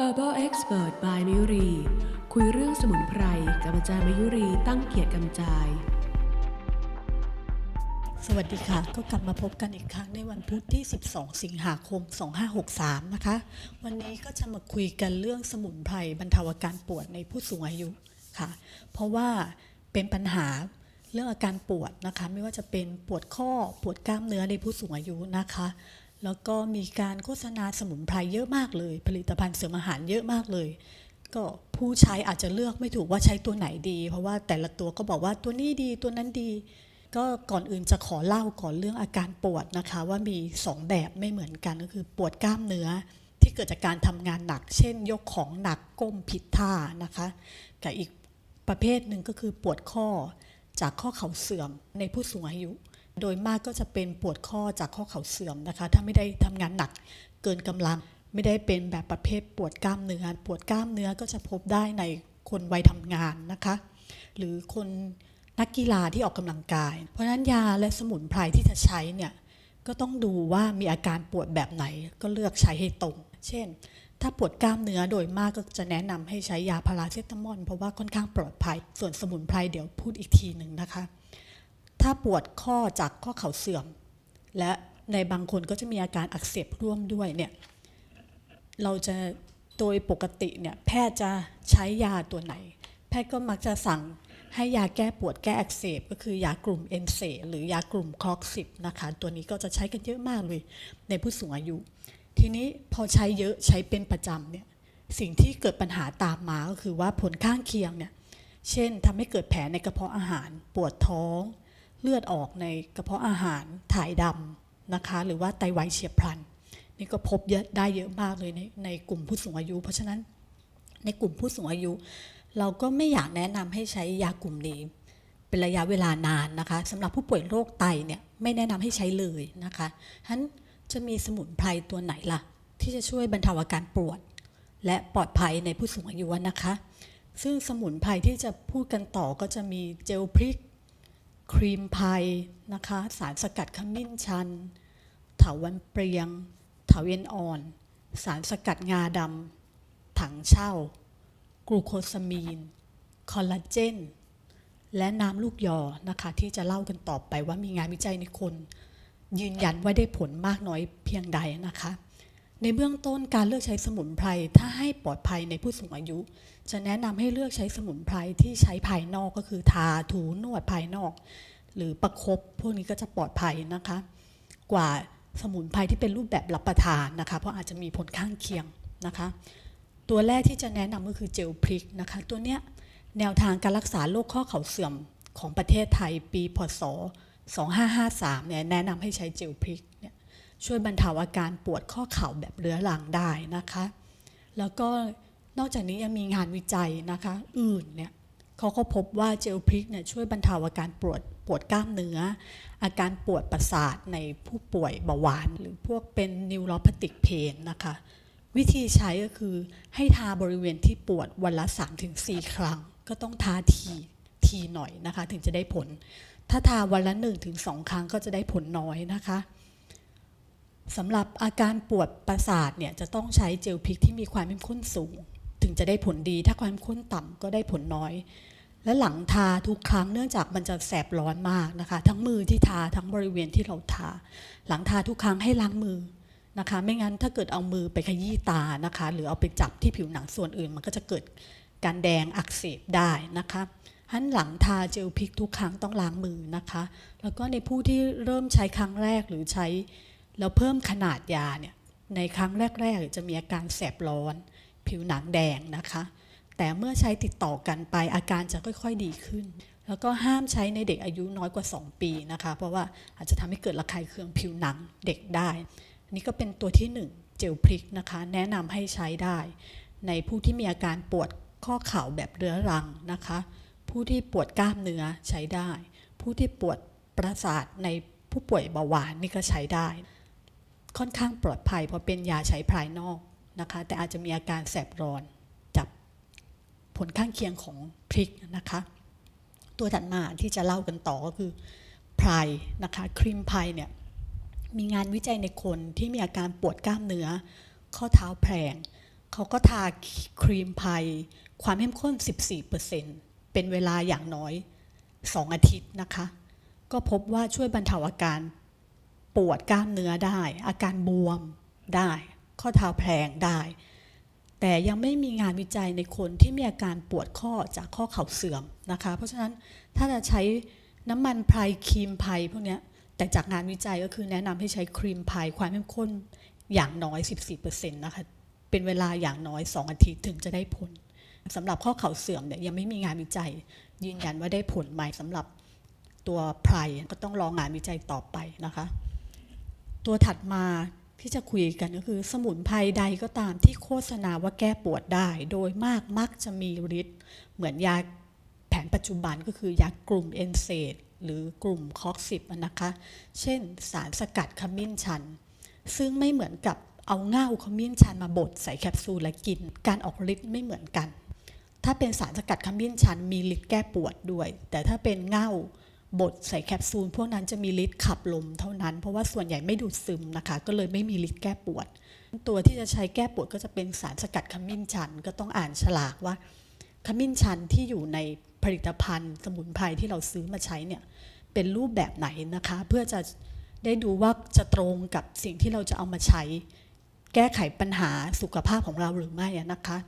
Herbal Expert by มยุรี คุยเรื่องสมุนไพรกับอาจารย์มยุรีตั้งเกียรติกำจาย สวัสดีค่ะ ก็กลับมาพบกันอีกครั้งในวันพุธที่ 12 สิงหาคม 2563 นะคะ วันนี้ก็จะมาคุยกันเรื่องสมุนไพรบรรเทาอาการปวดในผู้สูงอายุค่ะ เพราะว่าเป็นปัญหาเรื่องอาการปวดนะคะ ไม่ว่าจะเป็นปวดข้อปวดกล้ามเนื้อในผู้สูงอายุนะคะ แล้วก็มีการโฆษณาสมุนไพรเยอะมากเลย ผลิตภัณฑ์เสริมอาหารเยอะมากเลย ก็ผู้ใช้อาจจะเลือกไม่ถูกว่าใช้ตัวไหนดี เพราะว่าแต่ละตัวก็บอกว่าตัวนี้ดีตัวนั้นดี ก็ก่อนอื่นจะขอเล่าก่อนเรื่องอาการปวดนะคะ ว่ามี 2 แบบไม่เหมือนกันก็คือปวดกล้ามเนื้อที่เกิดจากการทำงานหนัก เช่น ยกของหนักก้มผิดท่านะคะกับอีกประเภทหนึ่งก็คือปวดข้อจากข้อเข่าเสื่อมในผู้สูงอายุ โดยมากก็จะเป็นปวดข้อจากข้อเข่าเสื่อมนะคะ ถ้าไม่ได้ทำงานหนักเกินกำลัง ไม่ได้เป็นแบบประเภทปวดกล้ามเนื้อ ปวดกล้ามเนื้อก็จะพบได้ในคนวัยทำงานนะคะ หรือคนนักกีฬาที่ออกกำลังกาย เพราะฉะนั้นยาและสมุนไพรที่จะใช้เนี่ยก็ต้องดูว่ามีอาการปวดแบบไหนก็เลือกใช้ให้ตรง เช่น ถ้าปวดกล้ามเนื้อโดยมากก็จะแนะนำให้ใช้ยาพาราเซตามอลเพราะว่าค่อนข้างปลอดภัย ส่วนสมุนไพรเดี๋ยวพูดอีกทีหนึ่งนะคะ ถ้าปวดข้อจากข้อเข่าเสื่อม และในบางคนก็จะมีอาการอักเสบร่วมด้วยเนี่ยเราจะโดยปกติเนี่ยแพทย์จะใช้ยาตัวไหน แพทย์ก็มักจะสั่งให้ยาแก้ปวดแก้อักเสบ ก็คือยากลุ่มเอนเซหรือยากลุ่มคลอกสิบนะคะตัวนี้ก็จะใช้กันเยอะมากเลยในผู้สูงอายุ ทีนี้พอใช้เยอะใช้เป็นประจำเนี่ยสิ่งที่เกิดปัญหาตามมาก็คือว่าผลข้างเคียงเนี่ยเช่นทำให้เกิดแผลในกระเพาะอาหารปวดท้อง เลือดออกในกระเพาะอาหารถ่ายดำนะคะหรือว่าไตวายเฉียบพลัน นี่ก็พบเยอะได้เยอะมากเลยในในกลุ่มผู้สูงอายุ เพราะฉะนั้นในกลุ่มผู้สูงอายุ เราก็ไม่อยากแนะนำให้ใช้ยากลุ่มนี้ เป็นระยะเวลานานนะคะสำหรับผู้ป่วยโรคไตเนี่ยไม่แนะนำให้ใช้เลยนะคะฉะนั้นจะมีสมุนไพรตัวไหนล่ะ ที่จะช่วยบรรเทาอาการปวด และปลอดภัยในผู้สูงอายุนะคะ ซึ่งสมุนไพรที่จะพูดกันต่อก็จะมีเจลพริก ครีมไพรนะคะ สารสกัดขมิ้นชัน เถาวันเปรียง เถาเย็นอ่อน สารสกัดงาดำถังเช่ากลูโคซามีน คอลลาเจน และน้ำลูกยอนะคะ ที่จะเล่ากันต่อไปว่ามีงานวิจัยในคน ยืนยันว่าได้ผลมากน้อยเพียงใดนะคะ ในเบื้องต้นการเลือกใช้สมุนไพรถ้าให้ปลอดภัยในผู้สูงอายุ จะแนะนำให้เลือกใช้สมุนไพรที่ใช้ภายนอกก็คือทาถูนวดภายนอก หรือประคบพวกนี้ก็จะปลอดภัยนะคะ กว่าสมุนไพรที่เป็นรูปแบบรับประทานนะคะ เพราะอาจจะมีผลข้างเคียงนะคะ ตัวแรกที่จะแนะนำก็คือเจลพริกนะคะ ตัวเนี้ยแนวทางการรักษาโรคข้อเข่าเสื่อมของประเทศไทยปีพศ2553เนี่ยแนะนำให้ใช้เจลพริกเนี่ย ช่วยบรรเทาอาการปวดข้อเข่าแบบเรื้อรังได้นะคะ แล้วก็นอกจากนี้ยังมีงานวิจัยนะคะ อื่นเนี่ยเขาก็พบว่าเจลพริกเนี่ยช่วยบรรเทาอาการปวดปวดกล้ามเนื้อ อาการปวดประสาทในผู้ป่วยเบาหวาน หรือพวกเป็นนิวโรพติกเพนนะคะ วิธีใช้ก็คือให้ทาบริเวณที่ปวดวันละ 3-4 ครั้ง ก็ต้องทาทีทีหน่อยนะคะ ถึงจะได้ผล ถ้าทาวันละ 1-2 ครั้งก็จะได้ผลน้อยนะคะ สำหรับอาการปวดประสาทเนี่ยจะต้องใช้เจลพิกที่มีความเข้มข้นสูง ถึงจะได้ผลดีถ้าความเข้มข้นต่ำก็ได้ผลน้อย และหลังทาทุกครั้งเนื่องจากมันจะแสบร้อนมากนะคะ ทั้งมือที่ทาทั้งบริเวณที่เราทา หลังทาทุกครั้งให้ล้างมือนะคะ ไม่งั้นถ้าเกิดเอามือไปขยี้ตานะคะ หรือเอาไปจับที่ผิวหนังส่วนอื่น มันก็จะเกิดการแดงอักเสบได้นะคะหันหลังทาเจลพิกทุกครั้งต้องล้างมือนะคะ แล้วก็ในผู้ที่เริ่มใช้ครั้งแรกหรือใช้ แล้วเพิ่มขนาดยาเนี่ยในครั้งแรก ๆ จะมีอาการแสบร้อน ผิวหนังแดงนะคะ แต่เมื่อใช้ติดต่อกันไปอาการจะค่อยๆดีขึ้น แล้วก็ห้ามใช้ในเด็กอายุน้อยกว่า 2 ปีนะคะ เพราะว่าอาจจะทำให้เกิดระคายเคืองผิวหนังเด็กได้นนี้ก็เป็นตัวที่ 1 เจลพริกนะคะ แนะนำให้ใช้ได้ ในผู้ที่มีอาการปวดข้อเข่าแบบเรื้อรังนะคะ ผู้ที่ปวดกล้ามเนื้อใช้ได้ ผู้ที่ปวดประสาทในผู้ป่วยเบาหวานนี่ก็ใช้ได้ ค่อนข้างปลอดภัยเพราะเป็นยาใช้ภายนอกนะคะ แต่อาจจะมีอาการแสบร้อนจากผลข้างเคียงของพริกนะคะ ตัวถัดมาที่จะเล่ากันต่อก็คือไพรนะคะครีมไพรเนี่ยมีงานวิจัยในคนที่มีอาการปวดกล้ามเนื้อ ข้อเท้าแพลงเขาก็ทาครีมไพรความเข้มข้น 14%เป็นเวลาอย่างน้อย 2 อาทิตย์นะคะ ก็พบว่าช่วยบรรเทาอาการ ปวดกล้ามเนื้อได้ อาการบวมได้ ข้อเท้าแพลงได้ แต่ยังไม่มีงานวิจัยในคนที่มีอาการปวดข้อจากข้อเข่าเสื่อมนะคะ เพราะฉะนั้นถ้าจะใช้น้ำมันไพรครีมไพรพวกนี้แต่จากงานวิจัยก็คือแนะนำให้ใช้ครีมไพรความเข้มข้นอย่างน้อย 14%นะคะเป็นเวลาอย่างน้อย 2 อาทิตย์ถึงจะได้ผลสำหรับข้อเข่าเสื่อมเนี่ยยังไม่มีงานวิจัย ยืนยันว่าได้ผลไหมสำหรับตัวไพรก็ต้องรองานวิจัยต่อไปนะคะ ตัวถัดมาที่จะคุยกันก็คือสมุนไพรใดก็ตามที่โฆษณาว่าแก้ปวดได้ โดยมากมักจะมีฤทธิ์เหมือนยาแผนปัจจุบันก็คือยากลุ่มเอนเซดหรือกลุ่มคอกซิบนะคะ เช่นสารสกัดขมิ้นชัน ซึ่งไม่เหมือนกับเอาเง่าขมิ้นชันมาบดใส่แคปซูลและกิน การออกฤทธิ์ไม่เหมือนกัน ถ้าเป็นสารสกัดขมิ้นชันมีฤทธิ์แก้ปวดด้วย แต่ถ้าเป็นเง่า บดใส่แคปซูล พวกนั้นจะมีฤทธิ์ขับลมเท่านั้น เพราะว่าส่วนใหญ่ไม่ดูดซึมนะคะ ก็เลยไม่มีฤทธิ์แก้ปวด ตัวที่จะใช้แก้ปวดก็จะเป็นสารสกัดขมิ้นชัน ก็ต้องอ่านฉลากว่าขมิ้นชันที่อยู่ในผลิตภัณฑ์สมุนไพรที่เราซื้อมาใช้เนี่ยเป็นรูปแบบไหนนะคะ เพื่อจะได้ดูว่าจะตรงกับสิ่งที่เราจะเอามาใช้ แก้ไขปัญหาสุขภาพของเราหรือไม่นะคะ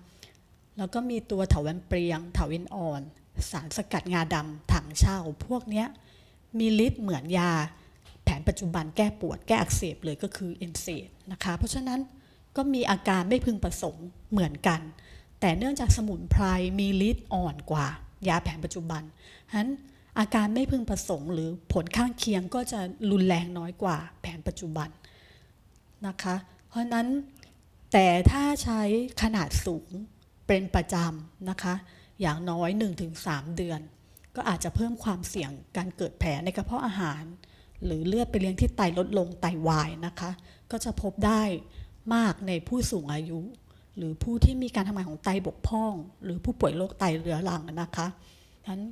แล้วก็มีตัวเถาวันเปรียงเถาวันอ่อน สารสกัดงาดำถัง เช่า พวกนี้มีฤทธิ์เหมือนยา แผนปัจจุบันแก้ปวดแก้อักเสบเลยก็คือเอนเซดนะคะ เพราะฉะนั้นก็มีอาการไม่พึงประสงค์เหมือนกัน แต่เนื่องจากสมุนไพรมีฤทธิ์อ่อนกว่า ยาแผนปัจจุบันฉะนั้นอาการไม่พึงประสงค์หรือผลข้างเคียงก็จะรุนแรงน้อยกว่าแผนปัจจุบันนะคะ เพราะฉะนั้นแต่ถ้าใช้ขนาดสูงเป็นประจำนะคะ อย่างน้อย 1-3 เดือน ก็อาจจะเพิ่มความเสี่ยงการเกิดแผลในกระเพาะอาหาร หรือเลือดไปเลี้ยงที่ไตลดลงไตวายนะคะ ก็จะพบได้มากในผู้สูงอายุ หรือผู้ที่มีการทำงานของไตบกพร่อง หรือผู้ป่วยโรคไตเรื้อรังนะคะฉะนั้น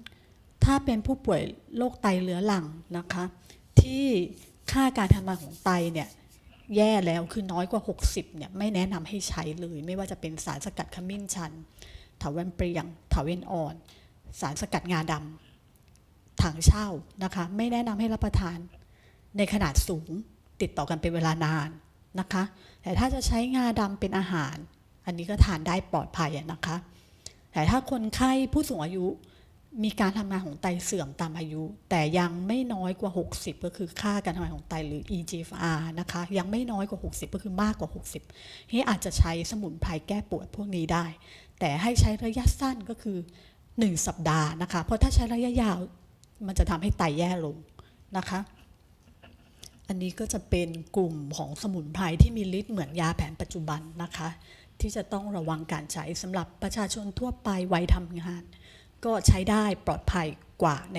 ถ้าเป็นผู้ป่วยโรคไตเรื้อรังนะคะ ที่ค่าการทำงานของไตเนี่ยแย่แล้วคือน้อยกว่า 60เนี่ยไม่แนะนำให้ใช้เลย ไม่ว่าจะเป็นสารสกัดขมิ้นชันเถาวันเปรียงเถาวันอ่อน สารสกัดงาดำถังเช่านะคะ ไม่แนะนำให้รับประทานในขนาดสูงติดต่อกันเป็นเวลานานนะคะ แต่ถ้าจะใช้งาดำเป็นอาหาร อันนี้ก็ทานได้ปลอดภัยนะคะ แต่ถ้าคนไข้ผู้สูงอายุมีการทำงานของไตเสื่อมตามอายุ แต่ยังไม่น้อยกว่า 60 ก็คือค่าการทำงานของไตหรือ eGFR นะคะ ยังไม่น้อยกว่า 60 ก็คือมากกว่า 60ที่อาจจะใช้สมุนไพรแก้ปวดพวกนี้ได้ แต่ให้ใช้ระยะสั้นก็คือ 1 สัปดาห์นะคะ เพราะถ้าใช้ระยะยาวมันจะทำให้ไตแย่ลงนะคะ อันนี้ก็จะเป็นกลุ่มของสมุนไพรที่มีฤทธิ์เหมือนยาแผนปัจจุบันนะคะ ที่จะต้องระวังการใช้สำหรับประชาชนทั่วไปวัยทำงาน ก็ใช้ได้ปลอดภัยกว่าใน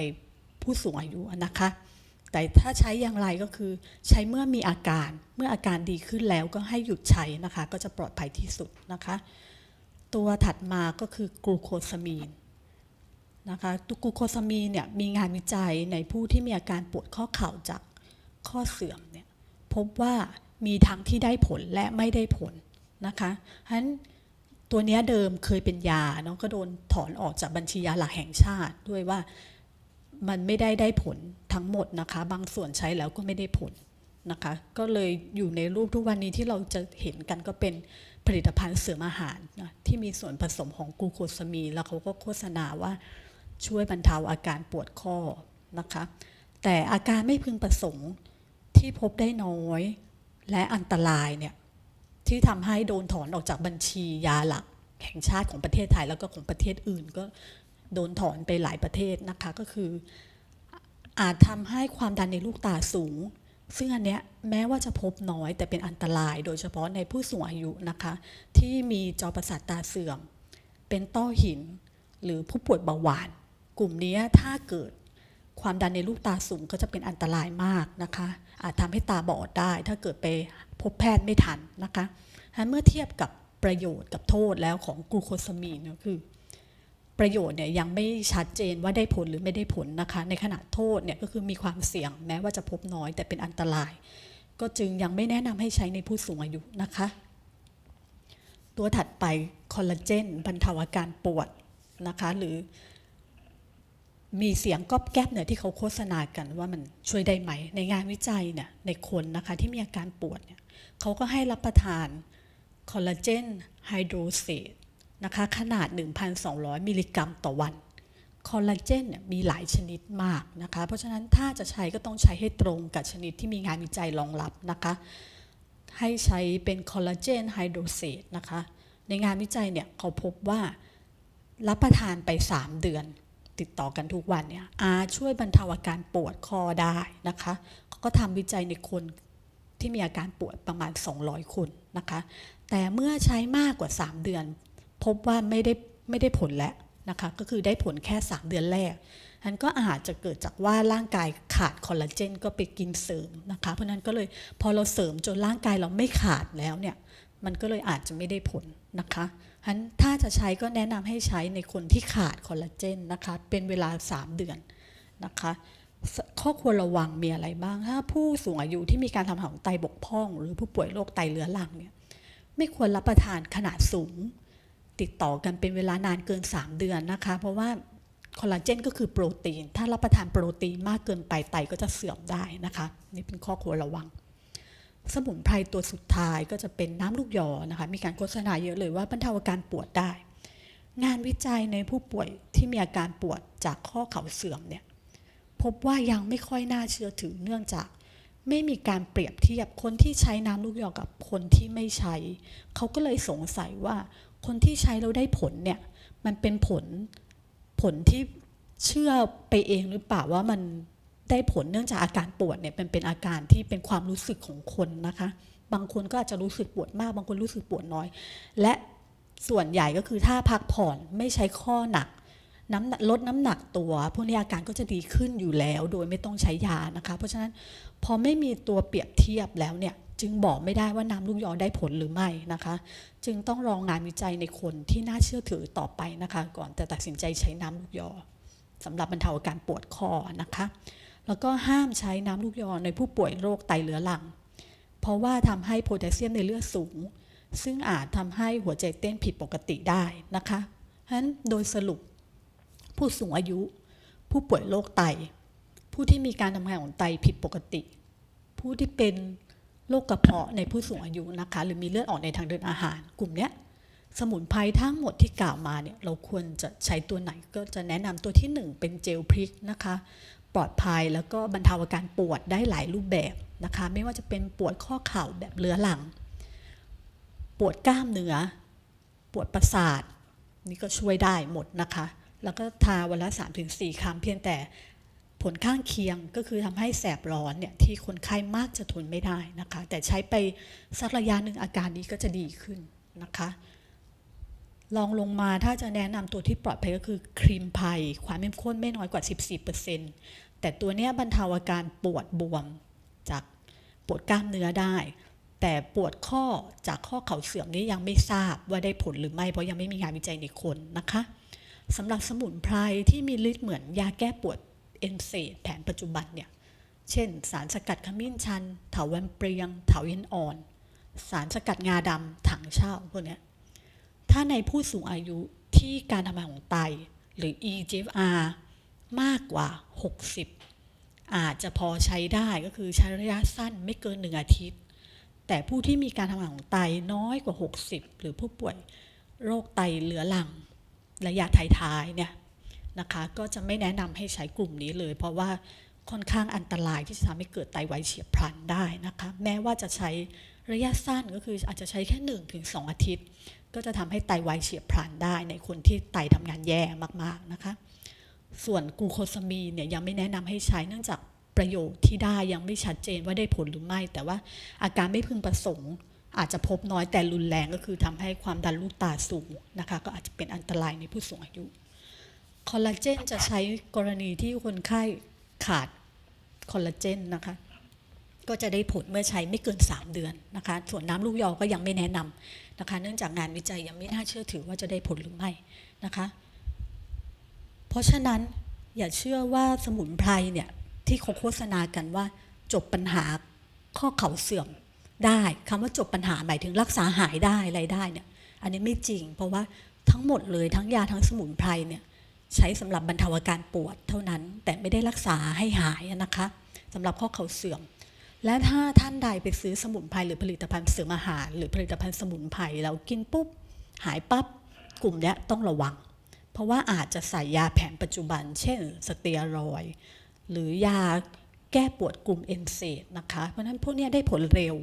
ผู้สูงอายุนะคะ แต่ถ้าใช้อย่างไรก็คือใช้เมื่อมีอาการ เมื่ออาการดีขึ้นแล้วก็ให้หยุดใช้นะคะ ก็จะปลอดภัยที่สุดนะคะ ตัวถัดมาก็คือกลูโคซามีน นะคะตัวกลูโคซามีนเนี่ยมีงานวิจัยในผู้ที่มีอาการปวดข้อเข่าจากข้อเสื่อมเนี่ยพบว่ามีทั้งที่ได้ผลและไม่ได้ผลนะคะฉะนั้นตัวนี้เดิมเคยเป็นยาเนาะก็โดนถอนออกจากบัญชียาหลักแห่งชาติด้วยว่ามันไม่ได้ได้ผลทั้งหมดนะคะ บางส่วนใช้แล้วก็ไม่ได้ผลนะคะ ก็เลยอยู่ในรูปทุกวันนี้ที่เราจะเห็นกันก็เป็นผลิตภัณฑ์เสริมอาหารนะที่มีส่วนผสมของกูโคซามีนแล้วเขาก็โฆษณาว่า ช่วยบรรเทาอาการปวดข้อนะคะ แต่อาการไม่พึงประสงค์ที่พบได้น้อยและอันตรายเนี่ยที่ทำให้โดนถอนออกจากบัญชียาหลักแห่งชาติของประเทศไทยแล้วก็ของประเทศอื่นก็โดนถอนไปหลายประเทศนะคะก็คือ อาจทำให้ความดันในลูกตาสูง ซึ่งอันเนี้ยแม้ว่าจะพบน้อยแต่เป็นอันตราย โดยเฉพาะในผู้สูงอายุนะคะ ที่มีจอประสาทตาเสื่อม เป็นต้อหิน หรือผู้ป่วยเบาหวาน กลุ่มนี้ถ้าเกิดความดันในลูกตาสูงก็จะเป็นอันตรายมากนะคะ อาจทำให้ตาบอดได้ ถ้าเกิดไปพบแพทย์ไม่ทันนะคะเมื่อเทียบกับประโยชน์กับโทษแล้วของกลูโคซามีนก็คือ ประโยชน์เนี่ยยังไม่ชัดเจนว่าได้ผลหรือไม่ได้ผลนะคะ ในขณะโทษเนี่ยก็คือมีความเสี่ยงแม้ว่าจะพบน้อยแต่เป็นอันตราย ก็จึงยังไม่แนะนำให้ใช้ในผู้สูงอายุนะคะ ตัวถัดไปคอลลาเจนบรรเทาอาการปวดนะคะหรือ มีเสียงก๊อบแก๊บเนี่ยที่เขาโฆษณากันว่ามันช่วยได้ไหม ในงานวิจัยเนี่ยในคนนะคะที่มีอาการปวดเนี่ยเขาก็ให้รับประทานคอลลาเจนไฮโดรเซตนะคะขนาด 1,200 มิลลิกรัมต่อวันคอลลาเจนเนี่ยมีหลายชนิดมากนะคะเพราะฉะนั้นถ้าจะใช้ก็ต้องใช้ให้ตรงกับชนิดที่มีงานวิจัยรองรับนะคะให้ใช้เป็นคอลลาเจนไฮโดรเซตนะคะในงานวิจัยเนี่ยเขาพบว่ารับประทานไป 3 เดือน ติดต่อกันทุกวันเนี่ยอาช่วยบรรเทาอาการปวดคอได้นะคะเขาก็ทำวิจัยในคนที่มีอาการปวดประมาณ 200 คนนะคะ แต่เมื่อใช้มากกว่า 3 เดือน พบว่าไม่ได้ไม่ได้ผลแล้วนะคะ ก็คือได้ผลแค่ 3 เดือนแรกอันก็อาจจะเกิดจากว่าร่างกายขาดคอลลาเจนก็ไปกินเสริมนะคะ เพราะฉะนั้นก็เลยพอเราเสริมจนร่างกายเราไม่ขาดแล้วเนี่ย มันก็เลยอาจจะไม่ได้ผลนะคะฉะนั้นถ้าจะใช้ก็แนะนำให้ใช้ในคนที่ขาดคอลลาเจนนะคะ เป็นเวลา 3 เดือนนะคะ ข้อควรระวังมีอะไรบ้าง ถ้าผู้สูงอายุที่มีการทำหของไตบกพร่อง หรือผู้ป่วยโรคไตเรื้อรังเนี่ย ไม่ควรรับประทานขนาดสูง ติดต่อกันเป็นเวลานานเกิน 3 เดือนนะคะ เพราะว่าคอลลาเจนก็คือโปรตีน ถ้ารับประทานโปรตีนมากเกินไปไตก็จะเสื่อมได้นะคะ นี่เป็นข้อควรระวัง สมุนไพรตัวสุดท้ายก็จะเป็นน้ำลูกยอนะคะ มีการโฆษณาเยอะเลยว่าบรรเทาอาการปวดได้ งานวิจัยในผู้ป่วยที่มีอาการปวดจากข้อเข่าเสื่อมเนี่ยพบว่ายังไม่ค่อยน่าเชื่อถือเนื่องจากไม่มีการเปรียบเทียบคนที่ใช้น้ำลูกยอกับคนที่ไม่ใช้ เขาก็เลยสงสัยว่าคนที่ใช้แล้วได้ผลเนี่ยมันเป็นผลผลที่เชื่อไปเองหรือเปล่าว่ามัน ได้ผลเนื่องจากอาการปวดเนี่ยมันเป็นอาการที่เป็นความรู้สึกของคนนะคะ บางคนก็อาจจะรู้สึกปวดมาก บางคนรู้สึกปวดน้อย และส่วนใหญ่ก็คือถ้าพักผ่อนไม่ใช้ข้อหนักน้ำลดน้ำหนักตัว พวกนี้อาการก็จะดีขึ้นอยู่แล้ว โดยไม่ต้องใช้ยานะคะ เพราะฉะนั้นพอไม่มีตัวเปรียบเทียบแล้วเนี่ยจึงบอกไม่ได้ว่าน้ำลูกยอได้ผลหรือไม่นะคะ จึงต้องรองงานวิจัยในคนที่น่าเชื่อถือต่อไปนะคะ ก่อนแต่ตัดสินใจใช้น้ำลูกยอสำหรับบรรเทาอาการปวดคอนะคะ แล้วก็ห้ามใช้น้ำลูกยอในผู้ป่วยโรคไตเรื้อรัง เพราะว่าทำให้โพแทสเซียมในเลือดสูง ซึ่งอาจทำให้หัวใจเต้นผิดปกติได้นะคะฉะนั้นโดยสรุป ผู้สูงอายุ ผู้ป่วยโรคไต ผู้ที่มีการทำงานของไตผิดปกติ ผู้ที่เป็นโรคกระเพาะในผู้สูงอายุนะคะ หรือมีเลือดออกในทางเดินอาหาร กลุ่มเนี้ยสมุนไพรทั้งหมดที่กล่าวมาเนี่ยเราควรจะใช้ตัวไหนก็จะแนะนำตัวที่หนึ่งเป็นเจลพริกนะคะ ปลอดภัย แล้วก็บรรเทาอาการปวดได้หลายรูปแบบนะคะ ไม่ว่าจะเป็นปวดข้อเข่าแบบเรื้อรัง ปวดกล้ามเนื้อ ปวดประสาท นี่ก็ช่วยได้หมดนะคะ แล้วก็ทาวันละ 3-4 ครั้งเพียงแต่ผลข้างเคียงก็คือทำให้แสบร้อนเนี่ยที่คนไข้มากจะทนไม่ได้นะคะ แต่ใช้ไปสักระยะหนึ่งอาการนี้ก็จะดีขึ้นนะคะลองลงมาถ้าจะแนะนำตัวที่ปลอดภัยก็คือครีมไพรความเข้มข้นไม่น้อยกว่า 14% แต่ตัวเนี้ยบรรเทาอาการปวดบวมจากปวดกล้ามเนื้อได้ แต่ปวดข้อจากข้อเข่าเสื่อมนี้ยังไม่ทราบว่าได้ผลหรือไม่ เพราะยังไม่มีงานวิจัยในคนนะคะสำหรับสมุนไพรที่มีฤทธิ์เหมือนยาแก้ปวดเอนเซดแผนปัจจุบันเนี่ยเช่น สารสกัดขมิ้นชัน เถาวันเปรียง เถาเย็นอ่อน สารสกัดงาดำถังเช่าพวกนี้ถ้าในผู้สูงอายุที่การทำงานของไตหรือ EGFR มากกว่า 60 อาจจะพอใช้ได้ก็คือใช้ระยะสั้นไม่เกิน 1 อาทิตย์ แต่ผู้ที่มีการทำงานของไตน้อยกว่า 60 หรือผู้ป่วยโรคไตเรื้อรังระยะท้ายๆเนี่ยนะคะก็จะไม่แนะนำให้ใช้กลุ่มนี้เลย เพราะว่าค่อนข้างอันตรายที่จะทำให้เกิดไตวายเฉียบพลันได้นะคะแม้ว่าจะใช้ระยะสั้นก็คืออาจจะใช้แค่1-2ถึง2อาทิตย์ ก็จะทำให้ไตวายเฉียบพลันได้ในคนที่ไตทำงานแย่มากๆนะคะ ส่วนกูโคซามีนเนี่ยยังไม่แนะนำให้ใช้เนื่องจากประโยชน์ที่ได้ยังไม่ชัดเจนว่าได้ผลหรือไม่ แต่ว่าอาการไม่พึงประสงค์ อาจจะพบน้อยแต่รุนแรงก็คือทำให้ความดันลูกตาสูงนะคะก็อาจจะเป็นอันตรายในผู้สูงอายุคอลลาเจนจะใช้กรณีที่คนไข้ขาดคอลลาเจนนะคะก็จะได้ผลเมื่อใช้ไม่เกิน 3 เดือนนะคะ ส่วนน้ำลูกยอก็ยังไม่แนะนำนะคะ เนื่องจากงานวิจัยยังไม่น่าเชื่อถือว่าจะได้ผลหรือไม่นะคะ เพราะฉะนั้นอย่าเชื่อว่าสมุนไพรเนี่ยที่เขาโฆษณากันว่า จบปัญหาข้อเข่าเสื่อมได้คำว่าจบปัญหาหมายถึงรักษาหายได้อะไรได้เนี่ยอันนี้ไม่จริง เพราะว่าทั้งหมดเลยทั้งยาทั้งสมุนไพรเนี่ยใช้สำหรับบรรเทาอาการปวดเท่านั้น แต่ไม่ได้รักษาให้หายนะคะสำหรับข้อเข่าเสื่อม และถ้าท่านใดไปซื้อสมุนไพรหรือผลิตภัณฑ์เสริมอาหาร หรือผลิตภัณฑ์สมุนไพรแล้วกินปุ๊บหายปั๊บกลุ่มเนี้ยต้องระวัง เพราะว่าอาจจะใส่ยาแผนปัจจุบัน เช่นสเตียรอยหรือยาแก้ปวดกลุ่มเอนเซดนะคะ เพราะฉะนั้นพวกนี้ได้ผลเร็ว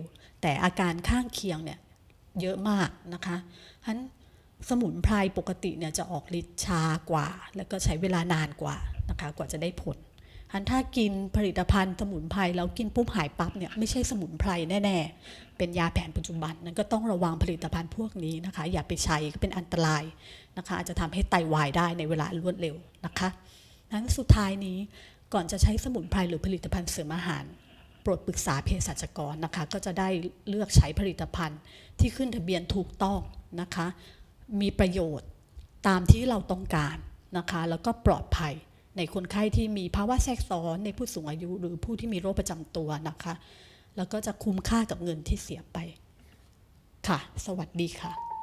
แต่อาการข้างเคียงเนี่ยเยอะมากนะคะฉะนั้นสมุนไพรปกติเนี่ยจะออกฤทธิ์ช้ากว่า แล้วก็ใช้เวลานานกว่านะคะกว่าจะได้ผล อันถ้ากินผลิตภัณฑ์สมุนไพรแล้วกินปุ๊บหายปั๊บเนี่ยไม่ใช่สมุนไพรแน่ๆ เป็นยาแผนปัจจุบันนั้นก็ต้องระวังผลิตภัณฑ์พวกนี้นะคะ อย่าไปใช้ก็เป็นอันตรายนะคะ อาจจะทำให้ไตวายได้ในเวลารวดเร็วนะคะนั้นสุดท้ายนี้ก่อนจะใช้สมุนไพรหรือผลิตภัณฑ์เสริมอาหารโปรดปรึกษาเภสัชกรนะคะ ก็จะได้เลือกใช้ผลิตภัณฑ์ที่ขึ้นทะเบียนถูกต้องนะคะ มีประโยชน์ตามที่เราต้องการนะคะ แล้วก็ปลอดภัย ในคนไข้ที่มีภาวะแทรกซ้อนในผู้สูงอายุ หรือผู้ที่มีโรคประจำตัวนะคะ แล้วก็จะคุ้มค่ากับเงินที่เสียไป ค่ะ สวัสดีค่ะ